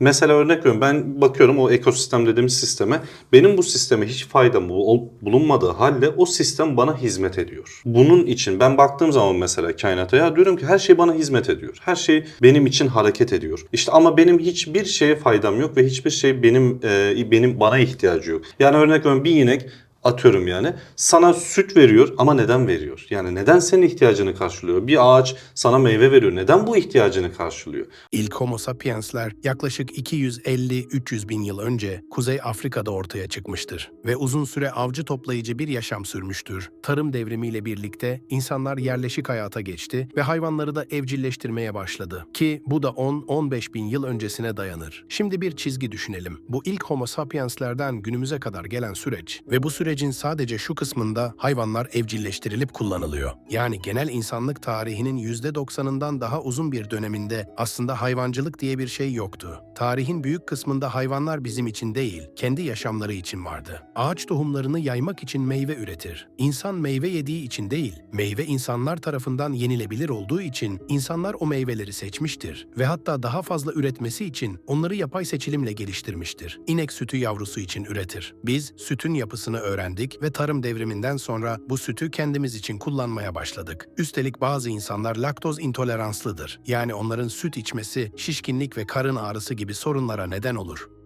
Mesela örnek veriyorum ben bakıyorum o ekosistem dediğimiz sisteme. Benim bu sisteme hiç faydam bul- bulunmadığı halde o sistem bana hizmet ediyor. Bunun için ben baktığım zaman mesela kainata ya diyorum ki her şey bana hizmet ediyor. Her şey benim için hareket ediyor. İşte ama benim hiçbir şeye faydam yok ve hiçbir şey benim e, benim bana ihtiyacı yok. Yani örnek veriyorum bir inek atıyorum yani sana süt veriyor ama neden veriyor? Yani neden senin ihtiyacını karşılıyor? Bir ağaç sana meyve veriyor. Neden bu ihtiyacını karşılıyor? İlk Homo sapiensler yaklaşık 250-300 bin yıl önce Kuzey Afrika'da ortaya çıkmıştır ve uzun süre avcı toplayıcı bir yaşam sürmüştür. Tarım devrimiyle birlikte insanlar yerleşik hayata geçti ve hayvanları da evcilleştirmeye başladı ki bu da 10-15 bin yıl öncesine dayanır. Şimdi bir çizgi düşünelim. Bu ilk Homo sapienslerden günümüze kadar gelen süreç ve bu sürecin sadece şu kısmında hayvanlar evcilleştirilip kullanılıyor. Yani genel insanlık tarihinin %90'ından daha uzun bir döneminde aslında hayvancılık diye bir şey yoktu. Tarihin büyük kısmında hayvanlar bizim için değil, kendi yaşamları için vardı. Ağaç tohumlarını yaymak için meyve üretir. İnsan meyve yediği için değil, meyve insanlar tarafından yenilebilir olduğu için insanlar o meyveleri seçmiştir ve hatta daha fazla üretmesi için onları yapay seçilimle geliştirmiştir. İnek sütü yavrusu için üretir. Biz sütün yapısını öğrendik ve tarım devriminden sonra bu sütü kendimiz için kullanmaya başladık. Üstelik bazı insanlar laktoz intoleranslıdır. Yani onların süt içmesi şişkinlik ve karın ağrısı gibi sorunlara neden olur.